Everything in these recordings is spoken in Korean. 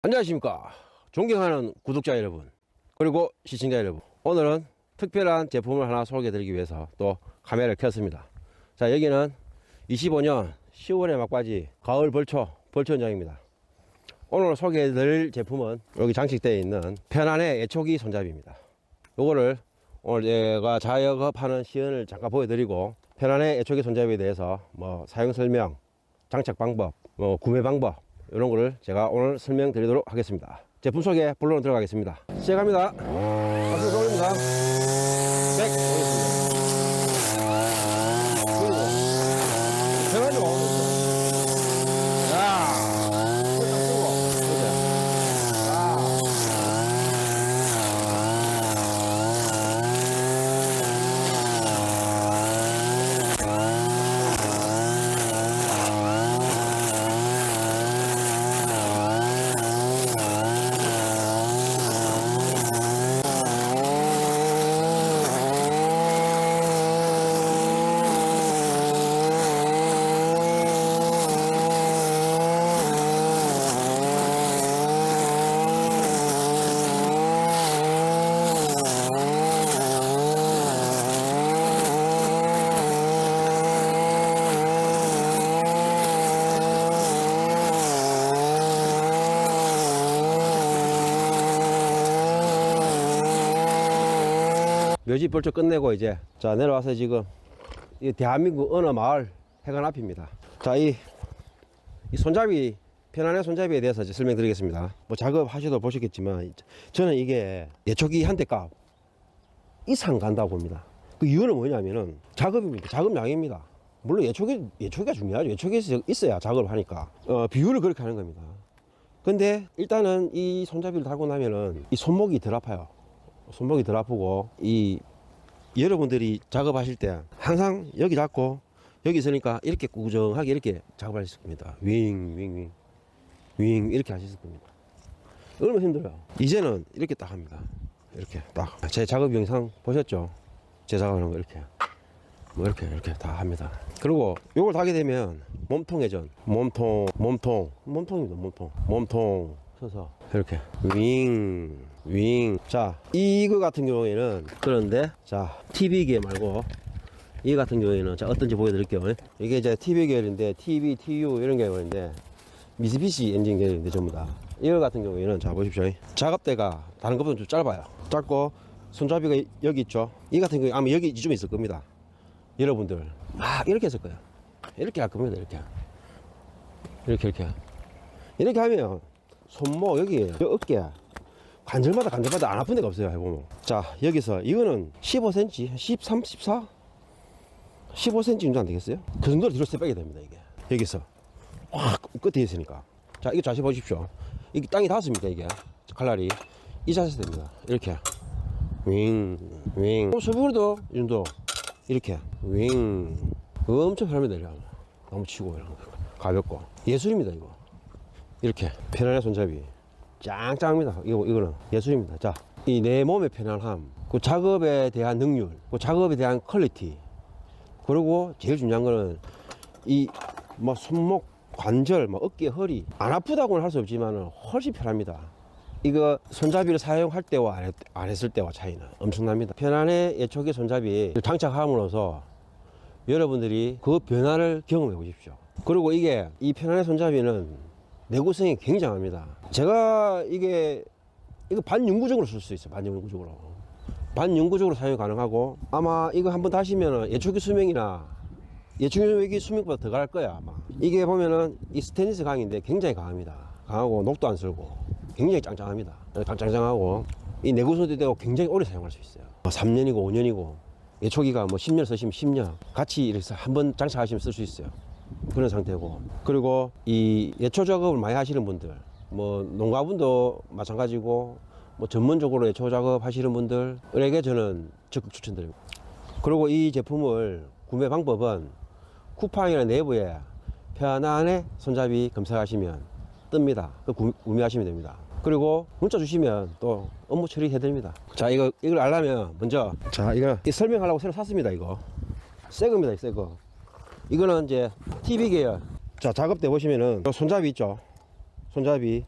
안녕하십니까. 존경하는 구독자 여러분 그리고 시청자 여러분. 오늘은 특별한 제품을 하나 소개해 드리기 위해서 또 카메라를 켰습니다. 자 여기는 25년 10월의 막바지 가을 벌초 벌초 현장입니다. 오늘 소개해 드릴 제품은 여기 장식되어 있는 편안의 예초기 손잡이입니다. 요거를 오늘 제가 자영업하는 시연을 잠깐 보여드리고 편안의 예초기 손잡이에 대해서 뭐 사용 설명 장착 방법, 뭐 구매 방법 이런 거를 제가 오늘 설명드리도록 하겠습니다. 제품 소개 본론으로 들어가겠습니다. 시작합니다. 박수 올립니다. 백 올렸습니다. 그리고 해가지고 자, 풀딱 쓰고 이제 자. 묘지 벌초 끝내고 이제 자 내려와서 지금 이 대한민국 어느 마을 해관 앞입니다. 자 이 이 손잡이 편안의 손잡이에 대해서 이제 설명드리겠습니다. 뭐 작업하셔도 보셨겠지만 저는 이게 예초기 한 대값 이상 간다고 봅니다. 그 이유는 뭐냐면은 작업입니다. 작업량입니다. 물론 예초기 예초기가 중요하죠. 예초기에서 있어야 작업을 하니까 어, 비율을 그렇게 하는 겁니다. 근데 일단은 이 손잡이를 달고 나면은 이 손목이 덜 아파요. 손목이 덜 아프고 이 여러분들이 작업하실 때 항상 여기 잡고 여기 있으니까 이렇게 꾸정하게 이렇게 작업하실 겁니다. 윙 윙 윙 윙 이렇게 하실 겁니다. 얼마나 힘들어요. 이제는 이렇게 딱 합니다. 이렇게 딱 제 작업 영상 보셨죠? 제 작업하는 거 이렇게 뭐 이렇게 이렇게 다 합니다. 그리고 요걸 하게 되면 몸통 회전, 몸통, 몸통, 몸통입니다. 몸통, 몸통 서서 이렇게 윙, 윙. 자, 이거 같은 경우에는 그런데 자 TV 기계 말고 이 같은 경우에는 자 어떤지 보여드릴게요. 이게 이제 TV 계열인데 TV, TU 이런 계열인데 미쓰비시 엔진 계열인데 전부 다. 이거 같은 경우에는 자 보십시오. 작업대가 다른 것보다 좀 짧아요. 짧고 손잡이가 여기 있죠. 이 같은 경우 아마 여기 이쯤에 있을 겁니다. 여러분들 막 이렇게 했을 거예요. 이렇게 할 겁니다. 이렇게 이렇게 이렇게 이렇게 하면 손목 여기 여 어깨 관절마다 관절마다 안 아픈 데가 없어요. 해보면 자 여기서 이거는 15cm, 13, 14, 15cm 정도 안 되겠어요? 그 정도로 뒤로 빼게 됩니다. 이게 여기서 확 끝에 있으니까 자 이거 자세 보십시오. 이게 땅이 닿았습니까 이게 칼날이 이 자세 됩니다. 이렇게 윙, 윙. 수부로도 이 정도. 이렇게. 윙. 엄청 편합니다, 이렇게. 너무 치고, 이런 거. 가볍고. 예술입니다, 이거. 이렇게. 편안한 손잡이. 짱짱합니다. 이거, 이거는 예술입니다. 자, 이 내 몸의 편안함. 그 작업에 대한 능률. 그 작업에 대한 퀄리티. 그리고 제일 중요한 거는 이, 뭐, 손목, 관절, 뭐, 어깨, 허리. 안 아프다고는 할 수 없지만 훨씬 편합니다. 이거 손잡이를 사용할 때와 안, 했, 안 했을 때와 차이는 엄청납니다. 편안의 예초기 손잡이 장착함으로써 여러분들이 그 변화를 경험해 보십시오. 그리고 이게 이 편안의 손잡이는 내구성이 굉장합니다. 제가 이게 이거 반영구적으로 쓸 수 있어요. 반영구적으로. 반영구적으로 사용 가능하고 아마 이거 한번 다시면 예초기 수명이나 예초기 수명보다 더 갈 거야 아마. 이게 보면은 이 스테인리스 강인데 굉장히 강합니다. 강하고 녹도 안 쓸고 굉장히 짱짱합니다. 짱짱하고 이 내구성도 되고 굉장히 오래 사용할 수 있어요. 3년이고 5년이고 예초기가 뭐 10년 쓰시면 10년 같이 이렇게 한 번 장착하시면 쓸 수 있어요. 그런 상태고 그리고 이 예초 작업을 많이 하시는 분들 뭐 농가분도 마찬가지고 뭐 전문적으로 예초 작업 하시는 분들에게 저는 적극 추천드립니다. 그리고 이 제품을 구매 방법은 쿠팡이나 내부에 편안의 손잡이 검색하시면 뜹니다. 그 구- 구매하시면 됩니다. 그리고 문자 주시면 또 업무 처리해 드립니다. 자, 이거, 이걸 알려면 먼저, 자, 이거 이 설명하려고 새로 샀습니다, 이거. 새 겁니다, 새 거. 이거는 이제 TV 계열. 자, 작업대 보시면은 요 손잡이 있죠? 손잡이.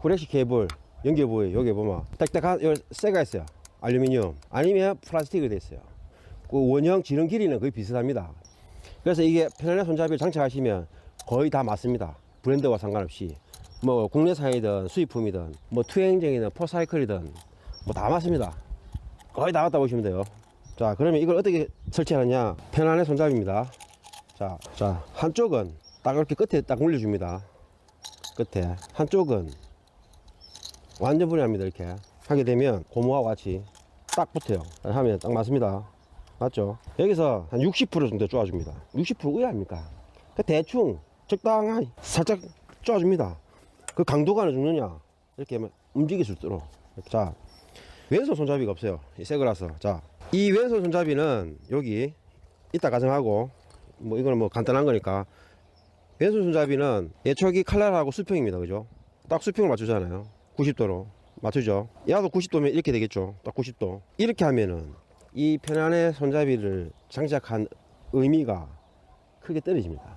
후레쉬 케이블 연결 부에 여기 보면 딱딱한 요 새가 있어요. 알루미늄 아니면 플라스틱으로 돼 있어요. 그 원형 지름 길이는 거의 비슷합니다. 그래서 이게 편안한 손잡이를 장착하시면 거의 다 맞습니다. 브랜드와 상관없이 뭐 국내산이든 수입품이든 뭐 투행정이든 포사이클이든 뭐 다 맞습니다. 거의 다 맞다 보시면 돼요. 자 그러면 이걸 어떻게 설치하느냐 편안한 손잡이입니다. 자, 자 한쪽은 딱 이렇게 끝에 딱 올려줍니다. 끝에. 한쪽은 완전 분리합니다 이렇게. 하게 되면 고무하고 같이 딱 붙어요. 하면 딱 맞습니다. 맞죠? 여기서 한 60% 정도 쪼아줍니다. 60% 의아합니까? 그 대충 적당히 살짝 쪼아줍니다. 그 강도가 어느 정도냐? 이렇게 하면 움직일 수 있도록. 자 왼손 손잡이가 없어요. 이 새 거라서. 자 이 왼손 손잡이는 여기 이따 가정하고 뭐 이거는 뭐 간단한 거니까. 왼손 손잡이는 예초기 칼날하고 수평입니다. 그죠? 딱 수평을 맞추잖아요. 90도로. 맞추죠? 야도 90도면 이렇게 되겠죠. 딱 90도. 이렇게 하면은 이 편안의 손잡이를 장착한 의미가 크게 떨어집니다.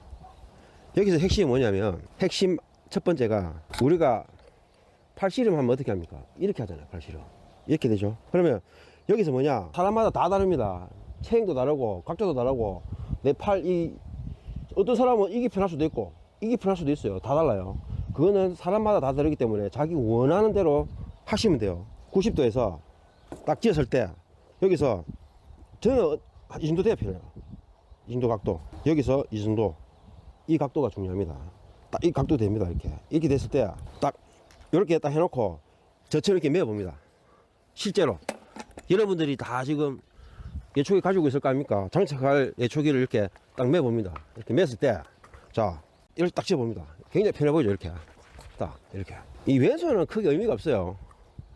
여기서 핵심이 뭐냐면 핵심 첫 번째가 우리가 팔씨름 하면 어떻게 합니까? 이렇게 하잖아요 팔씨름. 이렇게 되죠? 그러면 여기서 뭐냐? 사람마다 다 다릅니다. 체형도 다르고 각도도 다르고 내 팔 이 어떤 사람은 이게 편할 수도 있고 이게 편할 수도 있어요. 다 달라요. 그거는 사람마다 다 다르기 때문에 자기 원하는 대로 하시면 돼요. 90도에서 딱 지었을 때 여기서 저는 이 정도 돼야 편해요. 이 정도 각도. 여기서 이 정도. 이 각도가 중요합니다. 딱 이 각도 됩니다 이렇게. 이렇게 됐을 때 딱 이렇게 딱 해놓고 저처럼 이렇게 매봅니다. 실제로. 여러분들이 다 지금 예초기 가지고 있을 거 아닙니까? 장착할 예초기를 이렇게 딱 매봅니다. 이렇게 맸을 때 자 이렇게 딱 집어봅니다. 굉장히 편해 보이죠 이렇게. 딱 이렇게. 이 왼손은 크게 의미가 없어요.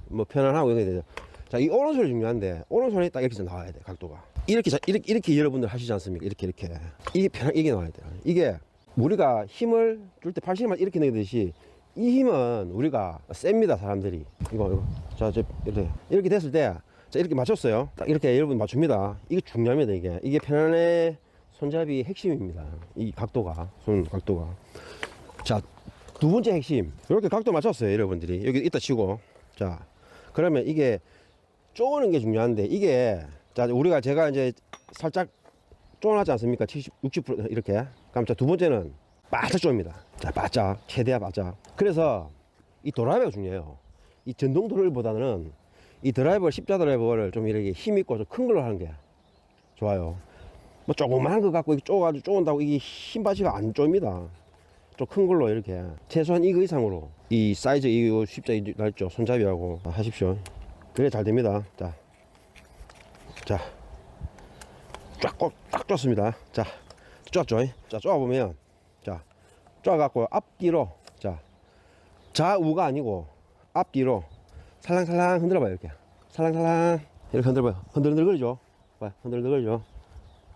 뭐 편안하고 이게 되죠. 자 이 오른손이 중요한데 오른손이 딱 이렇게 나와야 돼 각도가. 이렇게 자- 이렇게 이렇게 여러분들 하시지 않습니까? 이렇게 이렇게. 이게 편한 이게 나와야 돼요. 이게 우리가 힘을 줄 때 팔씨름을 이렇게 내듯이 이 힘은 우리가 셉니다 사람들이. 이거 이거. 자 저 이렇게. 이렇게 됐을 때 자 이렇게 맞췄어요. 딱 이렇게 여러분 맞춥니다. 이게 중요합니다 이게. 이게 편안의 손잡이 핵심입니다. 이 각도가 손 각도가. 자 두 번째 핵심. 이렇게 각도 맞췄어요 여러분들이. 여기 이따 치고. 자 그러면 이게 쪼는 게 중요한데 이게 자 우리가 제가 이제 살짝 쪼놨지 않습니까? 70, 60% 이렇게. 그럼 자두 번째는 바짝 쪼입니다. 자 바짝 최대한 바짝. 그래서 이 드라이버가 중요해요. 이 전동 드릴보다는 이 드라이버 십자 드라이버를 좀 이렇게 힘 있고 좀 큰 걸로 하는 게 좋아요. 뭐 조그만 거 갖고 쪼가지고 쪼은다고 이게 힘 받치가 안 쪼입니다. 좀 큰 걸로 이렇게. 최소한 이거 이상으로. 이 사이즈 이거 십자 이 날죠. 손잡이하고. 하십시오. 그래 잘 됩니다. 자. 자, 쫙, 꼭, 딱 좋습니다. 자, 쪼았죠? 자, 쪼아 보면, 자, 쪼아 갖고 앞뒤로, 자, 좌우가 아니고 앞뒤로 살랑살랑 흔들어봐요, 이렇게. 살랑살랑, 이렇게 흔들어봐요. 흔들흔들거리죠? 봐요, 흔들흔들거리죠?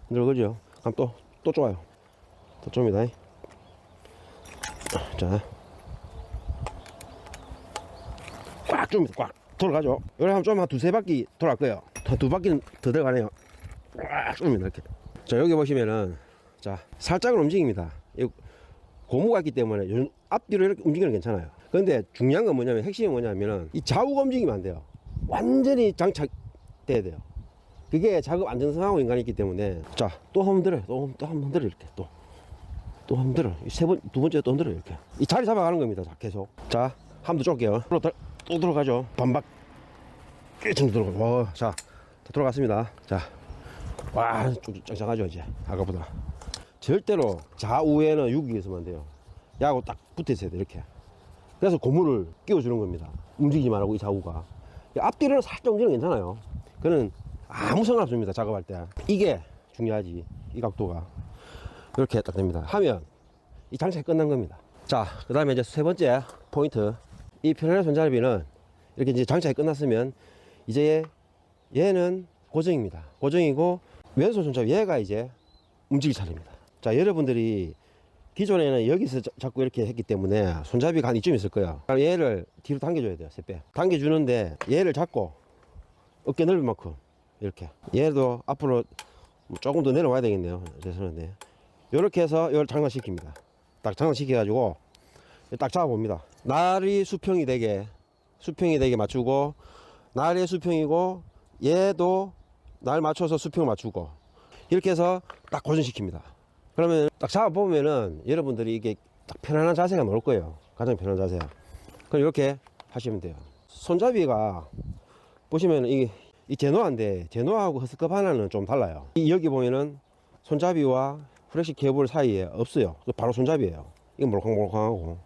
흔들거리죠? 그럼 또, 또 쪼아요. 또 쪼입니다. 자, 꽉 쪼입니다, 꽉. 돌아가죠? 요래 하면 좀한 두세 바퀴 돌아갈 거예요. 한 두 바퀴는 더 들어가네요. 꽉 쏩니다 이렇게 자 여기 보시면은 자 살짝은 움직입니다 이 고무가 있기 때문에 요 앞뒤로 이렇게 움직이는 게 괜찮아요 근데 중요한 건 뭐냐면 핵심이 뭐냐면은 이 좌우가 움직이면 안 돼요. 완전히 장착돼야 돼요. 그게 작업 안정성하고 인간이 있기 때문에. 자 또 한 번 들어요. 또한 번 들어 이렇게 또. 또 한 번 들어 세번두 번째 또 흔들어 이렇게. 이 자리 잡아가는 겁니다. 자 계속. 자 한번더 쫄게요. 또, 들- 또 들어가죠. 반박. 깨끗이 들어가 와자 들어갔습니다. 자. 와, 좀 짱짱하죠, 이제. 아까보다. 절대로 좌우에는 6이 있으면 안 돼요. 야하고 딱 붙어 있어야 돼, 이렇게. 그래서 고무를 끼워주는 겁니다. 움직이지 말고, 이. 이 앞뒤로는 살짝 움직이면 괜찮아요. 그는 아무 상관 없습니다, 작업할 때. 이게 중요하지, 이 각도가. 이렇게 딱 됩니다. 하면 이 장착이 끝난 겁니다. 자, 그 다음에 이제 세 번째 포인트. 이 편안한 손잡이는 이렇게 이제 장착이 끝났으면 이제 얘는 고정입니다. 고정이고 왼손 손잡이 얘가 이제 움직일 차례입니다. 자, 여러분들이 기존에는 여기서 자- 자꾸 이렇게 했기 때문에 손잡이가 한 이쯤 있을 거예요. 그럼 얘를 뒤로 당겨줘야 돼요. 세 배. 당겨주는데 얘를 잡고 어깨 넓은 만큼 이렇게. 얘도 앞으로 조금 더 내려와야 되겠네요. 죄송한데. 이렇게 해서 이걸 장난시킵니다. 딱 장난시켜 가지고 딱 잡아봅니다. 날이 수평이 되게 수평이 되게 맞추고 날의 수평이고 얘도 날 맞춰서 수평 맞추고 이렇게 해서 딱 고정시킵니다. 그러면 딱 잡아보면은 여러분들이 이게 딱 편안한 자세가 나올 거예요. 가장 편안한 자세야. 그럼 이렇게 하시면 돼요. 손잡이가 보시면 이, 이 제노아인데 제노아하고 허스컵 하나는 좀 달라요. 이 여기 보면은 손잡이와 프레시 케이블 사이에 없어요. 바로 손잡이에요. 이건 몰캉몰캉하고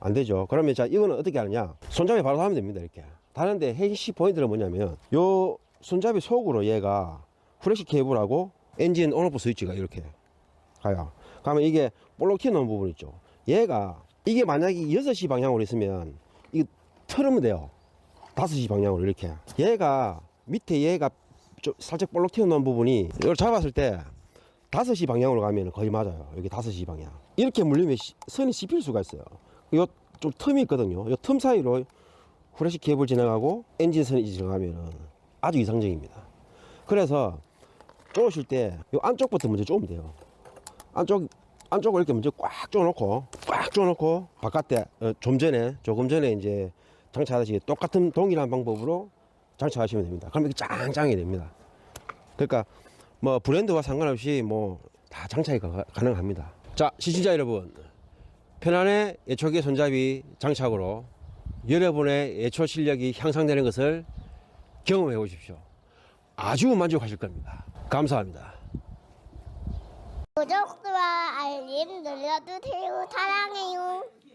안 되죠. 그러면 자 이거는 어떻게 하느냐? 손잡이 바로 하면 됩니다. 이렇게. 다른데 핵심 포인트는 뭐냐면 요 손잡이 속으로 얘가 프레시 케이블하고 엔진 온오프 스위치가 이렇게 가요. 그러면 이게 볼록 튀어나온 부분 있죠. 얘가 이게 만약에 6시 방향으로 있으면 이거 틀으면 돼요. 5시 방향으로 이렇게. 얘가 밑에 얘가 좀 살짝 볼록 튀어나온 부분이 이걸 잡았을 때 5시 방향으로 가면 거의 맞아요. 여기 5시 방향. 이렇게 물리면 시- 선이 씹힐 수가 있어요. 요 좀 틈이 있거든요. 요 틈 사이로 후레쉬 케이블 지나가고 엔진 선이 지나가면 아주 이상적입니다. 그래서 쪼으실 때 요 안쪽부터 먼저 쪼면 돼요. 안쪽 안쪽을 이렇게 먼저 꽉 쪼놓고 꽉 쪼놓고 바깥에 어, 좀 전에 조금 전에 이제 장착하듯이 똑같은 동일한 방법으로 장착하시면 됩니다. 그럼 이게 짱짱이 됩니다. 그러니까 뭐 브랜드와 상관없이 뭐 다 장착이 가- 가능합니다. 자 시청자 여러분 편안의 예초기 손잡이 장착으로 여러분의 예초 실력이 향상되는 것을 경험해 보십시오. 아주 만족하실 겁니다. 감사합니다. 구독과 알림 눌러주세요. 사랑해요.